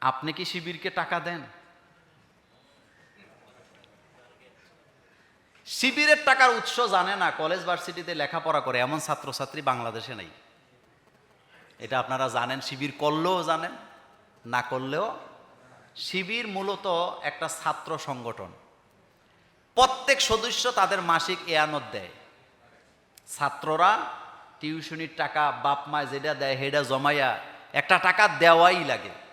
আপনি কি শিবিরকে টাকা দেন? শিবিরের টাকার উৎস জানে না, কলেজ ভার্সিটিতে লেখাপড়া করে, এমন ছাত্রছাত্রী বাংলাদেশে নেই। এটা আপনারা জানেন, শিবির করলেও জানেন, না করলেও। শিবির মূলত একটা ছাত্র সংগঠন। প্রত্যেক সদস্য তাদের মাসিক এয়ানত দেয়। ছাত্ররা টিউশনির টাকা বাপ মায় যেটা দেয়, সেটা জমাইয়া একটা টাকা দেওয়াই লাগে।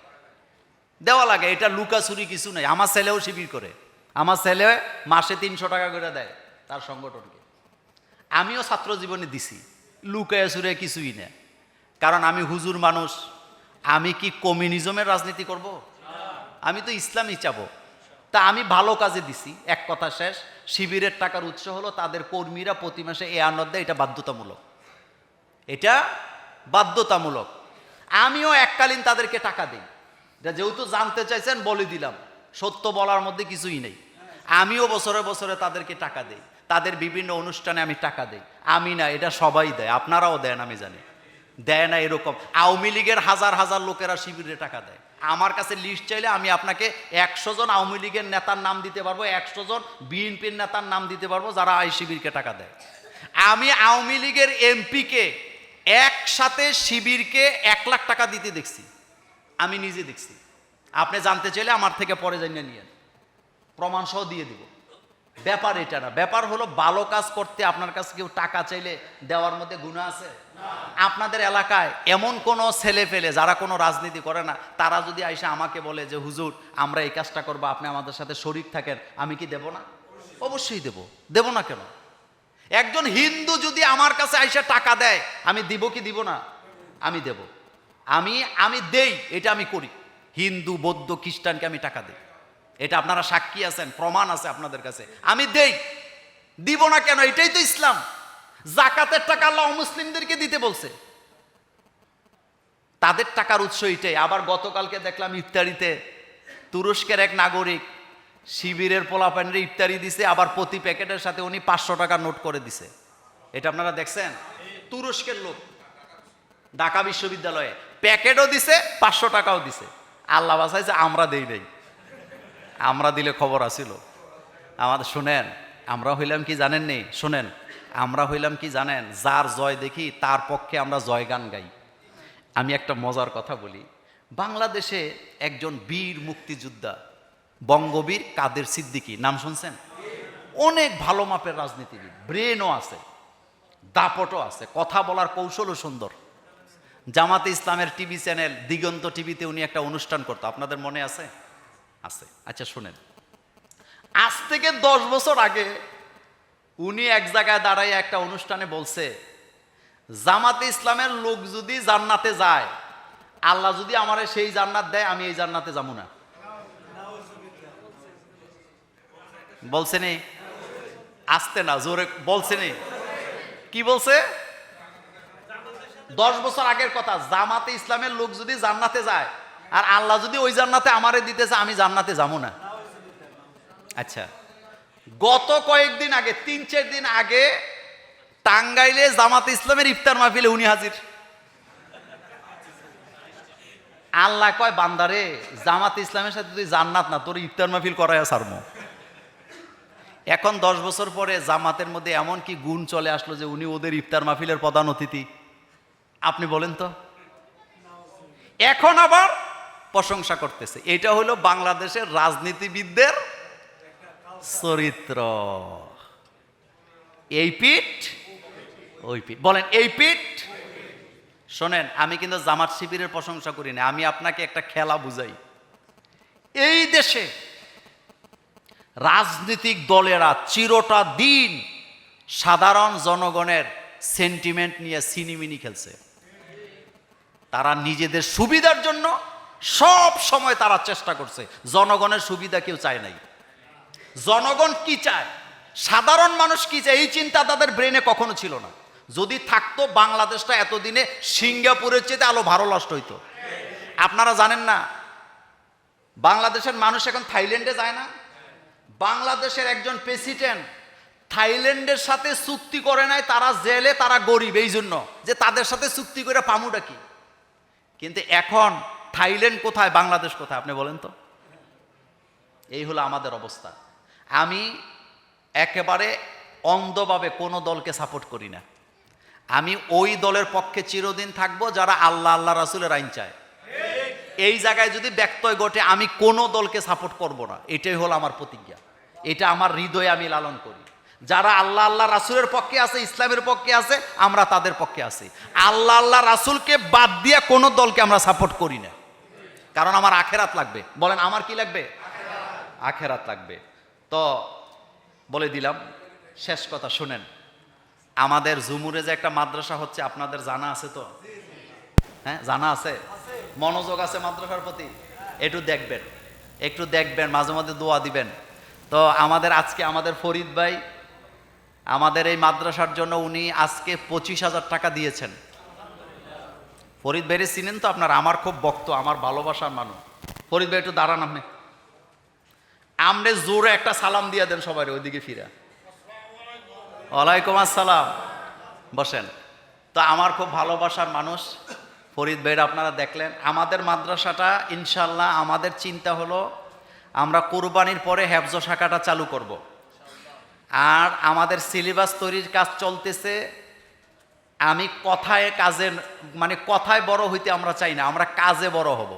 দেওয়া লাগে, এটা লুকাচুরি কিছু নেই। আমার ছেলেও শিবির করে। আমার ছেলে মাসে তিনশো টাকা করে দেয় তার সংগঠনকে। আমিও ছাত্র জীবনে দিছি। লুকায় সুরে কিছুই না কারণ আমি হুজুর মানুষ। আমি কি কমিউনিজমের রাজনীতি করব? আমি তো ইসলামই চাবো। তা আমি ভালো কাজে দিছি, এক কথা শেষ। শিবিরের টাকার উৎস হলো তাদের কর্মীরা প্রতি মাসে এ আনন্দ দেয়, এটা বাধ্যতামূলক। এটা বাধ্যতামূলক। আমিও এককালীন তাদেরকে টাকা দিই। এটা যেহেতু জানতে চাইছেন, বলে দিলাম। সত্য বলার মধ্যে কিছুই নেই। আমিও বছরে বছরে তাদেরকে টাকা দেই। তাদের বিভিন্ন অনুষ্ঠানে আমি টাকা দেই। আমি না, এটা সবাই দেয়। আপনারাও দেন, আমি জানি। দেয় না এরকম। আওয়ামী লীগের হাজার হাজার লোকেরা শিবিরে টাকা দেয়। আমার কাছে লিস্ট চাইলে আমি আপনাকে একশো জন আওয়ামী লীগের নেতার নাম দিতে পারব, একশো জন বিএনপির নেতার নাম দিতে পারব, যারা আই শিবিরকে টাকা দেয়। আমি আওয়ামী লীগের এমপিকে একসাথে শিবিরকে এক লাখ টাকা দিতে দেখছি। আমি নিজে দেখছি। আপনি জানতে চাইলে আমার থেকে পরে জানিয়ে নিয়েন। প্রমাণ সহ দিয়ে দিব। ব্যাপার এটা না। ব্যাপার হলো ভালো কাজ করতে আপনার কাছে কেউ টাকা চাইলে দেওয়ার মধ্যে গুণা আছে? আপনাদের এলাকায় এমন কোনো ছেলে ফেলে যারা কোনো রাজনীতি করে না, তারা যদি আইসা আমাকে বলে যে, হুজুর, আমরা এই কাজটা করব, আপনি আমাদের সাথে শরিক থাকেন, আমি কি দেব না? অবশ্যই দেব। দেব না কেন? একজন হিন্দু যদি আমার কাছে আইসা টাকা দেয়, আমি দিব কি দিব না? আমি দেব। আমি আমি দেই, এটা আমি করি। হিন্দু, বৌদ্ধ, খ্রিস্টানকে আমি টাকা দিই। এটা আপনারা সাক্ষী আছেন, প্রমাণ আছে আপনাদের কাছে। আমি দেই। দিব না কেন? এটাই তো ইসলাম। জাকাতের টাকা আল্লাহ মুসলিমদেরকে দিতে বলছে। তাদের টাকার উৎস এটাই। আবার গতকালকে দেখলাম ইফতারিতে তুরস্কের এক নাগরিক শিবিরের পোলাপানের ইফতারি দিছে, আবার প্রতি প্যাকেটের সাথে উনি পাঁচশো টাকা নোট করে দিছে। এটা আপনারা দেখছেন? তুরস্কের লোক, ঢাকা বিশ্ববিদ্যালয়ে। প্যাকেটও দিছে, পাঁচশো টাকাও দিছে। আল্লাহ বাসাইছে আমরা দেই নাই। আমরা দিলে খবর আসিল আমাদের শোনেন, আমরা হইলাম কি জানেন নেই? শোনেন, আমরা হইলাম কি জানেন? যার জয় দেখি, তার পক্ষে আমরা জয় গান গাই। আমি একটা মজার কথা বলি। বাংলাদেশে একজন বীর মুক্তিযোদ্ধা, বঙ্গবীর কাদের সিদ্দিকী, নাম শুনছেন? অনেক ভালো মাপের রাজনীতিবিদ, ব্রেনও আছে, দাপটও আছে, কথা বলার কৌশলও সুন্দর। জামাতে ইসলামের টিভি চ্যানেল, দিগন্ত টিভিতে উনি একটা অনুষ্ঠান করতো। আপনাদের মনে আছে? আছে। আচ্ছা শুনেন। আজ থেকে দশ বছর আগে উনি এক জায়গায় দাঁড়ায় একটা অনুষ্ঠানে বলছে, জামাতে ইসলামের লোক যদি জান্নাতে যায়, আল্লাহ যদি আমারে সেই জান্নাত দেয়, আমি এই জান্নাতে যাব না। বলছেনি আসতে না, জোরে বলছেনি কি বলছে? দশ বছর আগের কথা, জামাতে ইসলামের লোক যদি জান্নাতে যায়, আর আল্লাহ যদি ওই জান্নাতে আমারে দিতেছে, আমি জান্নাতে যাব না। আচ্ছা গত কয়েকদিন আগে, তিন চার দিন আগে টাঙ্গাইলে জামাতে ইসলামের ইফতার মাহফিলে উনি হাজির। আল্লাহ কয়, বান্দারে, জামাতে ইসলামের সাথে তুই জান্নাত না, তোর ইফতার মাহফিল করাই সারমো এখন দশ বছর পরে জামাতের মধ্যে এমন কি গুণ চলে আসলো যে উনি ওদের ইফতার মাহফিলের প্রধান অতিথি। আপনি বলেন তো। এখন আবার প্রশংসা করতেছে। এটা হলো বাংলাদেশের রাজনীতিবিদদের চরিত্র। এই পিঠ, ওই পিঠ। বলেন, এই পিঠ। শোনেন, আমি কিন্তু জামাত শিবিরের প্রশংসা করি না, আমি আপনাকে একটা খেলা বুঝাই। এই দেশে রাজনৈতিক দলেরা চিরটা দিন সাধারণ জনগণের সেন্টিমেন্ট নিয়ে সিনিমিনি খেলছে। তারা নিজেদের সুবিধার জন্য সব সময় তারা চেষ্টা করছে। জনগণের সুবিধা কেউ চায় নাই। জনগণ কি চায়? সাধারণ মানুষ কি চায়? এই চিন্তা তাদের ব্রেনে কখনো ছিল না। যদি থাকতো, বাংলাদেশটা এতদিনে সিঙ্গাপুরের চেয়ে আলো ভালো নষ্ট হইতো। আপনারা জানেন না, বাংলাদেশের মানুষ এখন থাইল্যান্ডে যায় না? বাংলাদেশের একজন প্রেসিডেন্ট থাইল্যান্ডের সাথে চুক্তি করে নাই, তারা জেলে, তারা গরিব, এই জন্য। যে তাদের সাথে চুক্তি করে পামুটা কি? কিন্তু এখন থাইল্যান্ড কোথায়, বাংলাদেশ কোথায়? আপনি বলেন তো। এই হলো আমাদের অবস্থা। আমি একেবারে অন্ধভাবে কোনো দলকে সাপোর্ট করি না। আমি ওই দলের পক্ষে চিরদিন থাকব যারা আল্লাহ আল্লাহ, রাসুলের আইন চায়। এই জায়গায় যদি ব্যক্তয় ঘটে, আমি কোনো দলকে সাপোর্ট করব না। এটাই হলো আমার প্রতিজ্ঞা। এটা আমার হৃদয়ে আমি লালন করি। যারা আল্লাহ আল্লাহ রাসুলের পক্ষে আছে, ইসলামের পক্ষে আছে, আমরা তাদের পক্ষে আছি। আল্লাহ আল্লাহ রাসুলকে বাদ দিয়ে কোনো দলকে আমরা সাপোর্ট করি না। কারণ আমার আখেরাত লাগবে। বলেন, আমার কি লাগবে? আখেরাত লাগবে। তো বলে দিলাম, শেষ কথা, শুনেন। আমাদের জুমুরে যে একটা মাদ্রাসা হচ্ছে, আপনাদের জানা আছে তো? হ্যাঁ জানা আছে? মনোযোগ আছে মাদ্রাসার প্রতি? একটু দেখবেন। একটু দেখবেন, মাঝে মাঝে দোয়া দিবেন। তো আমাদের আজকে আমাদের ফরিদ ভাই আমাদের এই মাদ্রাসার জন্য উনি আজকে পঁচিশ হাজার টাকা দিয়েছেন। ফরিদ ভাইরে চিনেন তো আপনার? আমার খুব বক্ত আমার ভালোবাসার মানুষ। ফরিদ ভাই একটু দাঁড়ান আপনি। আমনে জোরে একটা সালাম দিয়ে দেন সবাই ওইদিকে ফিরা। ওয়ালাইকুম আসসালাম। বসেন। তো আমার খুব ভালোবাসার মানুষ, ফরিদ ভাইয়ের আপনারা দেখলেন। আমাদের মাদ্রাসাটা ইনশাল্লাহ আমাদের চিন্তা হলো, আমরা কোরবানির পরে হেফজ শাখাটা চালু করব। আর আমাদের সিলেবাস তৈরির কাজ চলতেছে। আমি কথায় কাজে মানে কথায় বড় হইতে আমরা চাই না, আমরা কাজে বড় হব।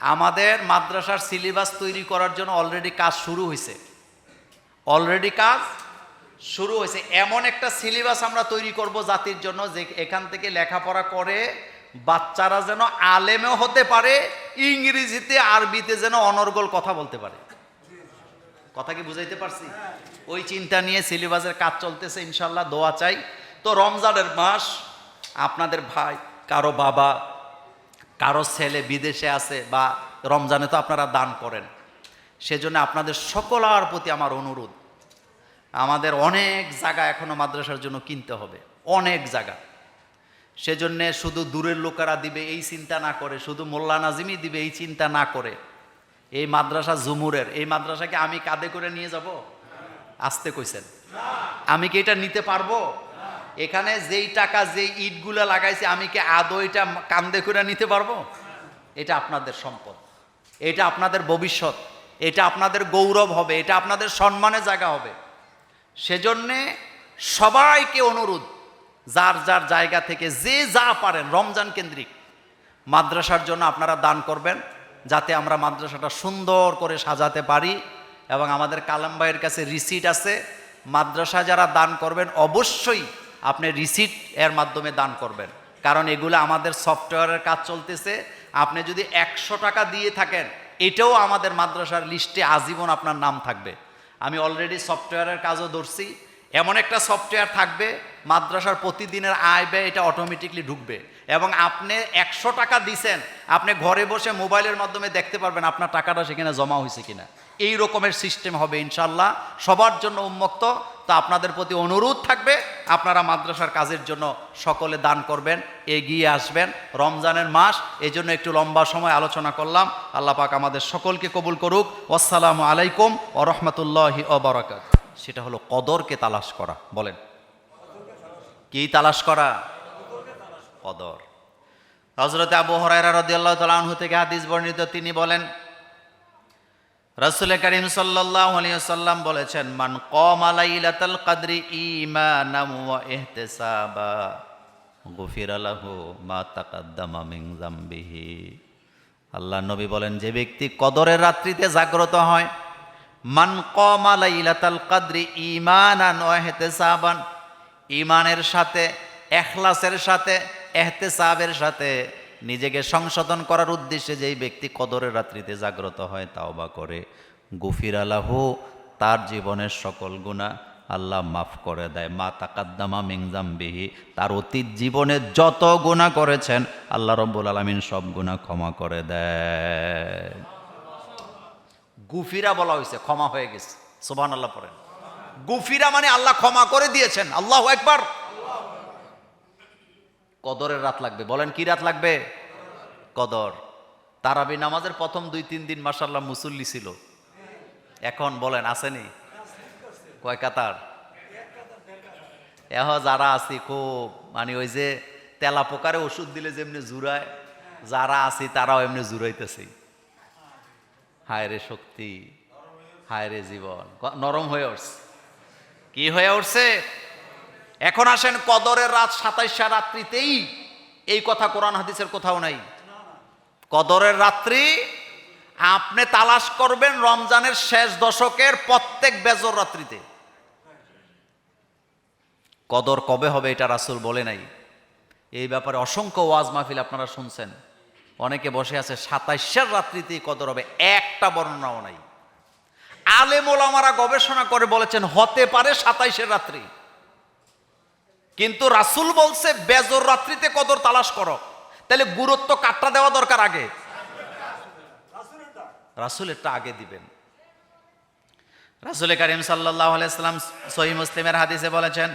আমাদের মাদ্রাসার সিলেবাস তৈরি করার জন্য অলরেডি কাজ শুরু হয়েছে অলরেডি কাজ শুরু হয়েছে এমন একটা সিলেবাস আমরা তৈরি করব জাতির জন্য যে এখান থেকে লেখাপড়া করে বাচ্চারা যেন আলেমেও হতে পারে, ইংরেজিতে আরবিতে যেন অনর্গল কথা বলতে পারে। কথা কি বুঝাইতে পারছি? ওই চিন্তা নিয়ে সিলেবাসের কাজ চলতেছে, ইনশাল্লাহ, দোয়া চাই। তো রমজানের মাস, আপনাদের ভাই, কারও বাবা, কারও ছেলে বিদেশে আছে বা রমজানে তো আপনারা দান করেন, সেজন্য আপনাদের সকলার প্রতি আমার অনুরোধ। আমাদের অনেক জায়গা এখনও মাদ্রাসার জন্য কিনতে হবে, অনেক জায়গা। সেজন্যে শুধু দূরের লোকেরা দিবে, এই চিন্তা না করে, শুধু মোল্লা নাজিমই দিবে, এই চিন্তা না করে। এই মাদ্রাসা জুমুরের এই মাদ্রাসাকে আমি কাঁধে করে নিয়ে যাব? আসতে কইছেন। আমি কি এটা নিতে পারব? এখানে যেই টাকা, যেই ইটগুলা লাগাইছে, আমি কি আদৌ এটা কান্দে করে নিতে পারব? এটা আপনাদের সম্পদ। এটা আপনাদের ভবিষ্যৎ। এটা আপনাদের গৌরব হবে। এটা আপনাদের সম্মানের জায়গা হবে। সেজন্যে সবাইকে অনুরোধ, যার যার জায়গা থেকে যে যা পারেন, রমজান কেন্দ্রিক, মাদ্রাসার জন্য আপনারা দান করবেন। যাতে আমরা মাদ্রাসাটা সুন্দর করে সাজাতে পারি এবং আমাদের কালাম ভাইয়ের কাছে রিসিট আছে। মাদ্রাসা যারা দান করবেন, অবশ্যই আপনি রিসিট এর মাধ্যমে দান করবেন। কারণ এগুলো আমাদের সফটওয়্যারের কাজ চলতেছে। আপনি যদি একশো টাকা দিয়ে থাকেন, এটাও আমাদের মাদ্রাসার লিস্টে আজীবন আপনার নাম থাকবে। আমি অলরেডি সফটওয়্যারের কাজও ধরছি। এমন একটা সফটওয়্যার থাকবে, মাদ্রাসার প্রতিদিনের আয় ব্যয় এটা অটোমেটিকলি ঢুকবে। এবং আপনি একশো টাকা দিছেন, আপনি ঘরে বসে মোবাইলের মাধ্যমে দেখতে পারবেন আপনার টাকাটা সেখানে জমা হয়েছে কিনা। এই রকমের সিস্টেম হবে ইনশাল্লাহ সবার জন্য উন্মুক্ত। তো আপনাদের প্রতি অনুরোধ থাকবে, আপনারা মাদ্রাসার কাজের জন্য সকলে দান করবেন, এগিয়ে আসবেন। রমজানের মাস এই জন্য একটু লম্বা সময় আলোচনা করলাম। আল্লাহ পাক আমাদের সকলকে কবুল করুক। আসসালামু আলাইকুম ও রহমতুল্লাহি অবরাকাত সেটা হলো কদরকে তালাশ করা, বলেন। কি তালাশ করা? কদর। হজরত আবু হরাইরা রদিয়াল্লাহ তালাহু থেকে হাদিস বর্ণিত, তিনি বলেন রাসূল করিম আলাইহি সাল্লাম বলেছেন, মান কম লাইলাতাল কদরি ওয়া ইহতিসাবা, গুফিরা মা তাকাদ্দামা মিন যামবিহি। আল্লাহ নবী বলেন, যে ব্যক্তি কদরের রাত্রিতে জাগ্রত হয়, মান কম লাইলাতাল কদরি ঈমানান ওয়া ইহতিসাবান, ঈমানের সাথে, এখলাসের সাথে এহতেসাবের সাথে নিজেকে সংশোধন করার উদ্দেশ্যে যেই ব্যক্তি কদরের রাত্রিতে জাগ্রত হয়, তাওবা করে। গুফির আলাহু তার জীবনের সকল গুণা আল্লাহ মাফ করে দেয়। মা তাকাদ্দামা মিংজাম্বিহি তার অতীত জীবনে যত গুণা করেছেন, আল্লাহ রব্বুল আলমিন সব গুণা ক্ষমা করে দেয়। গুফিরা বলা হয়েছে, ক্ষমা হয়ে গেছে। সোবান আল্লাহ পড়েন। গুফিরা মানে আল্লাহ ক্ষমা করে দিয়েছেন। আল্লাহ একবার কদরের রাত লাগবে। বলেন, কি রাত লাগবে? কদর। তারাবি নামাজের প্রথম দুই, তিন দিন মাসাল্লাহ মুসল্লি ছিল। এখন বলেন, আসেনি? কয় কাতার? এহ, যারা আছি, খুব মানে ওই যে তেলা পোকারে ওষুধ দিলে যেমনি জুড়ায়, যারা আছি তারাও এমনি জুড়াইতেছি। হায় রে শক্তি, হায় রে জীবন। নরম হয়ে উঠছে। কি হয়ে উঠছে? এখন আসেন কদরের রাত সাতাইশা রাত্রিতেই। এই কথা কোরআন হাদিসের কোথাও নাই। কদরের রাত্রি, আপনি তালাশ করবেন রমজানের শেষ দশকের প্রত্যেক বেজর রাত্রিতে। কদর কবে হবে এটা রাসুল বলে নাই। এই ব্যাপারে অসংখ্য ওয়াজ মাহফিল আপনারা শুনছেন। অনেকে বসে আছে, সাতাইশের রাত্রিতেই কদর হবে, একটা বর্ণনাও নাই। আলেম গবেষণা করে বলেছেন, হতে পারে সাতাইশের রাত্রি। কিন্তু রাসূল বলছে, বেজর রাত্রিতে কদর তালাশ করো। তাহলে গুরুত্ব কাটটা দেওয়া দরকার আগে। রাসূলেরটা আগে দিবেন। রাসূল করিম আলাইসাল্লাম সহি মুসলিমের হাদিসে বলেছেন,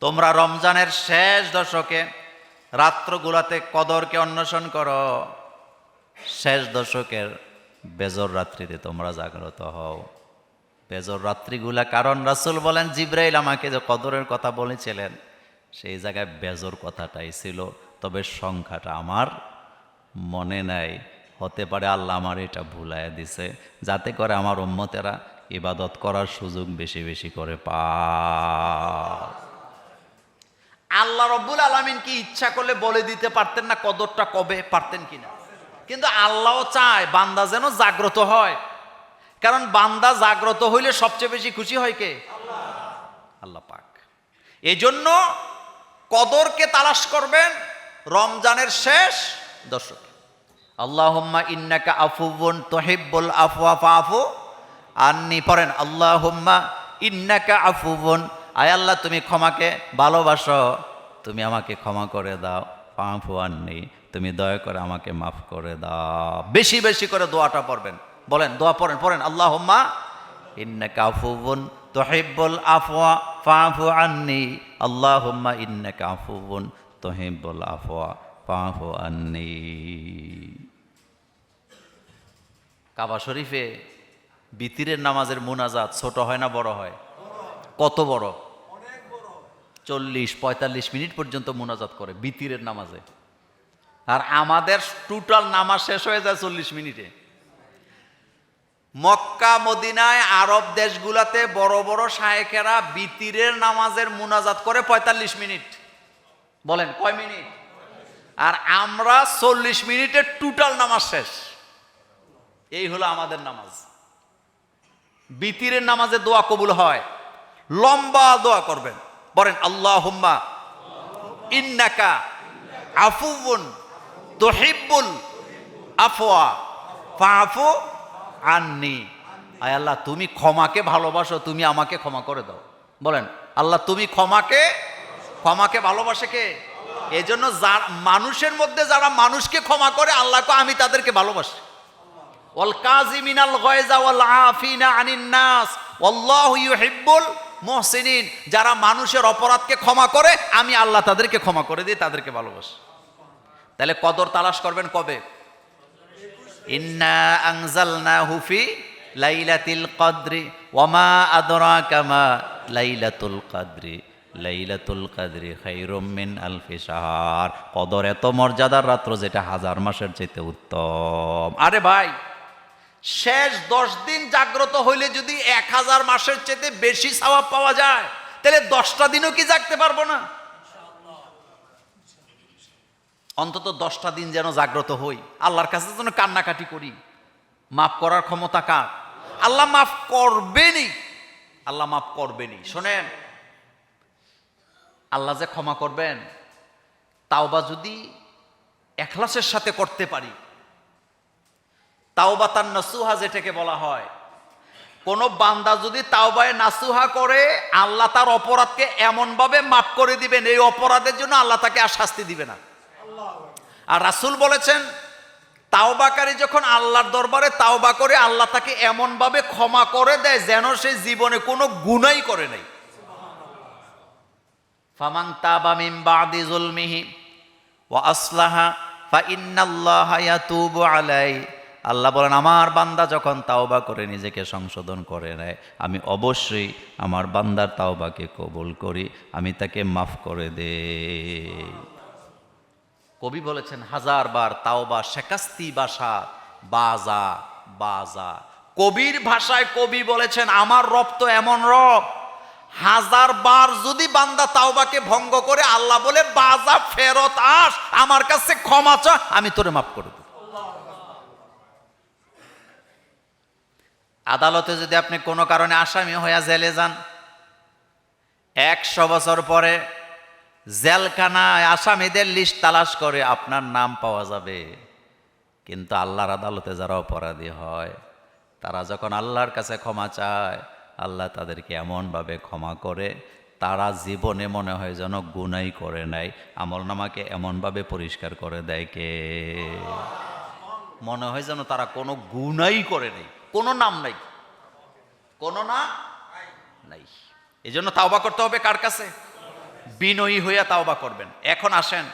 তোমরা রমজানের শেষ দশকে রাত্রগুলাতে কদরকে অন্বেষণ করো। শেষ দশকের বেজর রাত্রিতে তোমরা জাগ্রত হও। বেজর রাত্রিগুলা, কারণ রাসূল বলেন, জিব্রাইল আমাকে যে কদরের কথা বলেছিলেন, সেই জায়গায় বেজর কথাটাই ছিল। তবে সংখ্যাটা আমার মনে নাই। হতে পারে আল্লাহ আমার এটা ভুলাইয়া দিছে। যাতে করে আমার উম্মতেরা ইবাদত করার সুযোগ বেশি বেশি করে পা আল্লাহ রব্বুল আলমিন কি ইচ্ছা করলে বলে দিতে পারতেন না কদরটা কবে পারতেন কিনা? কিন্তু আল্লাহও চায় বান্দা যেন জাগ্রত হয়। কারণ বান্দা জাগ্রত হইলে সবচেয়ে বেশি খুশি হয় কে? আল্লাহ। পাক। এই জন্য কদরকে তালাশ করবেন রমজানের শেষ দশক। আল্লাহুম্মা ইন্নাকা আফুবুন তুহিব্বুল আফওয়া ফাফু আন্নি পড়েন আল্লাহুম্মা ইন্নাকা আফুবুন আয় আল্লাহ তুমি ক্ষমাকে ভালোবাসো। তুমি আমাকে ক্ষমা করে দাও। ফাফু আন্নি তুমি দয়া করে আমাকে মাফ করে দাও। বেশি বেশি করে দোয়াটা পড়বেন। বলেন, দোয়া পড়েন পড়েন, আল্লাহুম্মা ইন্নাকা আফুবুন তুহিব্বুল আফওয়া ফাফু আন্নি, আল্লাহুম্মা ইন্নাকা আফুবুন তুহিব্বুল আফওয়া ফাফু আন্নি। কাবা শরীফে বিতিরের নামাজের মুনাজাত ছোট হয় না বড় হয়? কত বড়? চল্লিশ, পঁয়তাল্লিশ মিনিট পর্যন্ত মুনাজাত করে বিতিরের নামাজে। আর আমাদের টোটাল নামাজ শেষ হয়ে যায় চল্লিশ মিনিটে। মক্কা, মদিনায় আরব দেশগুলাতে বড় বড় শায়েকেরা বিতিরের নামাজের মুনাজাত করে পঁয়তাল্লিশ মিনিট। বলেন, কয় মিনিট? আর আমরা চল্লিশ মিনিটের টোটাল নামাজ শেষ। এই হলো আমাদের নামাজ। বিতিরের নামাজে দোয়া কবুল হয়। লম্বা দোয়া করবেন। বলেন আল্লাহ হুম্মা ইন্নাকা আফুবুন তোহিব্বুল আফওয়া। ফাফু আননি। আয় আল্লাহ, তুমি ক্ষমাকে ভালোবাসো, তুমি আমাকে ক্ষমা করে দাও। বলেন, আল্লাহ, তুমি ক্ষমাকে ক্ষমাকে ভালোবাসে কে? এই জন্য মানুষের মধ্যে যারা মানুষকে ক্ষমা করে, আল্লাহকে আমি তাদেরকে ভালোবাসি। ওয়াল কাজিমিনাল গয়জা ওয়াল আফিনা আনিন নাস আল্লাহু ইউহিব্বুল মুহসিনিন। যারা মানুষের অপরাধকে ক্ষমা করে, আমি আল্লাহ তাদেরকে ক্ষমা করে দিই, তাদেরকে ভালোবাসি। তাহলে কদর তালাশ করবেন কবে? ইন্না আনজালনাহু হুফি লাইলাতিল কদরি, ওয়ামা আদরা কামা লাইলাতুল কদরি লাইলাতুল কদরি খাইরুম মিন আলফি শাহর। কদর এত মর্যাদার রাত্র যেটা হাজার মাসের চাইতে উত্তম। আরে ভাই, শেষ দশ দিন জাগ্রত হইলে যদি এক হাজার মাসের চেয়ে বেশি সওয়াব পাওয়া যায়, তাহলে দশটা দিনও কি জাগতে পারব না? অন্তত দশটা দিন যেন জাগ্রত হই। আল্লাহর কাছে যেন কান্নাকাটি করি। মাফ করার ক্ষমতা কার? আল্লাহ মাফ করবেনই। আল্লাহ মাফ করবেনি শোনেন, আল্লাহ যে ক্ষমা করবেন, তাওবা যদি এখলাসের সাথে করতে পারি, তাওবা তার নাসুহা যেটাকে বলা হয়, কোন বান্দা যদি তাওবায় নাসুহা করে, আল্লাহ তার অপরাধকে এমনভাবে মাফ করে দিবেন, এই অপরাধের জন্য আল্লাহ তাকে আর শাস্তি দিবে না। আর রাসূল বলেছেন, তাওবাকারী যখন আল্লাহর দরবারে তাওবা করে, আল্লাহ তাকে এমনভাবে ক্ষমা করে দেয় যেন সে জীবনে কোনো গুণাই করে নাই। ফামাং তাবা মিন বাদি জুলমিহি ওয়া আসলাহা ফা ইন্নাল্লাহা ইয়াতুবু আলাই। আল্লাহ বলেন, আমার বান্দা যখন তাওবা করে নিজেকে সংশোধন করে নেয়, আমি অবশ্যই আমার বান্দার তাওবাকে কবুল করি, আমি তাকে মাফ করে দেই। কবি বলেছেন, হাজার বার তাও বা শেকাস্তি বাসা, বাজা বাজা। কবির ভাষায় কবি বলেছেন, আমার রব তো এমন রব। হাজার বার যদি বান্দা তাওবাকে ভঙ্গ করে, আল্লাহ বলে, বাজা, ফেরত আস, আমার কাছে ক্ষমা চা আমি তোরে মাফ করে দেব। আদালতে যদি আপনি কোনো কারণে আসামি হইয়া জেলে যান, একশো বছর পরে জেলখানায় আসামিদের লিস্ট তালাশ করে আপনার নাম পাওয়া যাবে। কিন্তু আল্লাহর আদালতে যারা অপরাধী হয় তারা যখন আল্লাহর কাছে ক্ষমা চায় আল্লাহ তাদেরকে এমনভাবে ক্ষমা করে তারা জীবনে মনে হয় যেন গুনাই করে নাই আমল নামাকে এমনভাবে পরিষ্কার করে দেয় কে? মনে হয় যেন তারা কোনো গুনাই করে নেই কোনো নাম নাই। কোনো না? নাই। এই জন্য তাওবা করতে হবে কার কাছে? বিনয়ী হইয়া তাওবা করবেন। এখন আসেন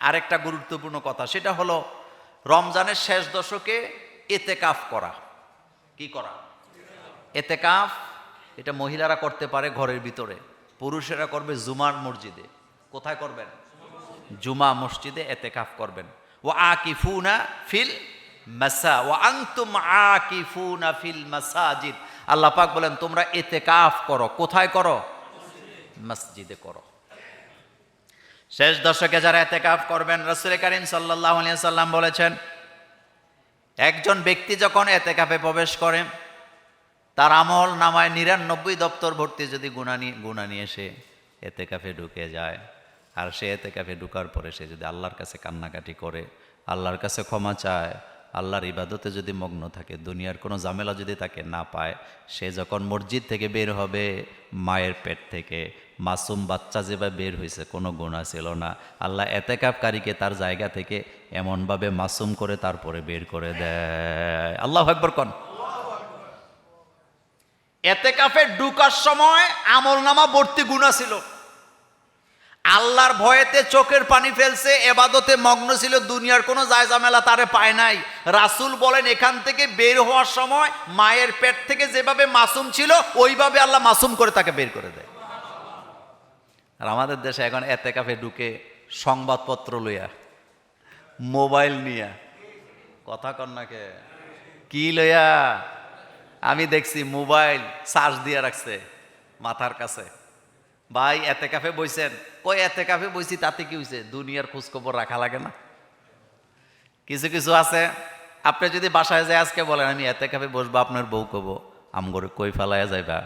আরেকটা গুরুত্বপূর্ণ কথা, সেটা হলো রমজানের শেষ দশকে এতেকাফ করা। কি করা? এতেকাফ, এটা মহিলারা করতে পারে ঘরের ভিতরে, পুরুষেরা করবে জুমার মসজিদে। কোথায় করবেন? জুমা মসজিদে এতেকাফ করবেন। ও আকিফুনা ফিল মাসা ও আনতুম আকিফুনা ফিল মাসাজিদ। আল্লাহ পাক বলেন, তোমরা এতেকাফ করো। কোথায় করো? মসজিদে করো। শেষ দশকে যারা এতেকাফ করবেন, রসুল করিম সাল্লাহ সাল্লাম বলেছেন, একজন ব্যক্তি যখন এতেকাফে প্রবেশ করে, তার আমল নামায় নিরানব্বই দপ্তর ভর্তি যদি গুণা নিয়ে গুণা নিয়ে সে এতেকাফে ঢুকে যায়, আর সে এতেকাফে ঢুকার পরে সে যদি আল্লাহর কাছে কান্নাকাটি করে, আল্লাহর কাছে ক্ষমা চায় আল্লাহর ইবাদতে যদি মগ্ন থাকে, দুনিয়ার কোনো ঝামেলা যদি তাকে না পায়, সে যখন মসজিদ থেকে বের হবে, মায়ের পেট থেকে, মাসুম বাচ্চা যেভাবে বের হয়েছে, কোনো গুণা ছিল না। আল্লাহ এতেকাপকারীকে তার জায়গা থেকে এমনভাবে মাসুম করে তারপরে বের করে দেয়। আল্লাহ একবার কন? এতেকাফে ঢুকার সময় আমল নামা ভর্তি গুণা ছিল। আল্লাহর ভয়েতে চোখের পানি ফেলছে, এবাদতে মগ্ন ছিল, দুনিয়ার কোনো জায়জামেলা তারে পায় নাই। রাসুল বলেন, এখান থেকে বের হওয়ার সময় মায়ের পেট থেকে যেভাবে মাসুম ছিল, ওইভাবে আল্লাহ মাসুম করে তাকে বের করে দেয়। আর আমাদের দেশে এখন এতে কাফে ঢুকে সংবাদপত্র লইয়া, মোবাইল নিয়া, কথা কন্যাকে কি লইয়া? আমি দেখছি মোবাইল চার্জ দিয়ে রাখছে মাথার কাছে। ভাই, এতে কাফে বইছেন। কই এতে কাফে বইছি, তাতে কি হয়েছে দুনিয়ার খোঁজখবর রাখা লাগে না। কিছু কিছু আছে। আপনি যদি বাসায় যায় আজকে বলেন, আমি এতে কাফে বসবো, আপনার বউ কব আমগরে কই ফেলায় যাইবা?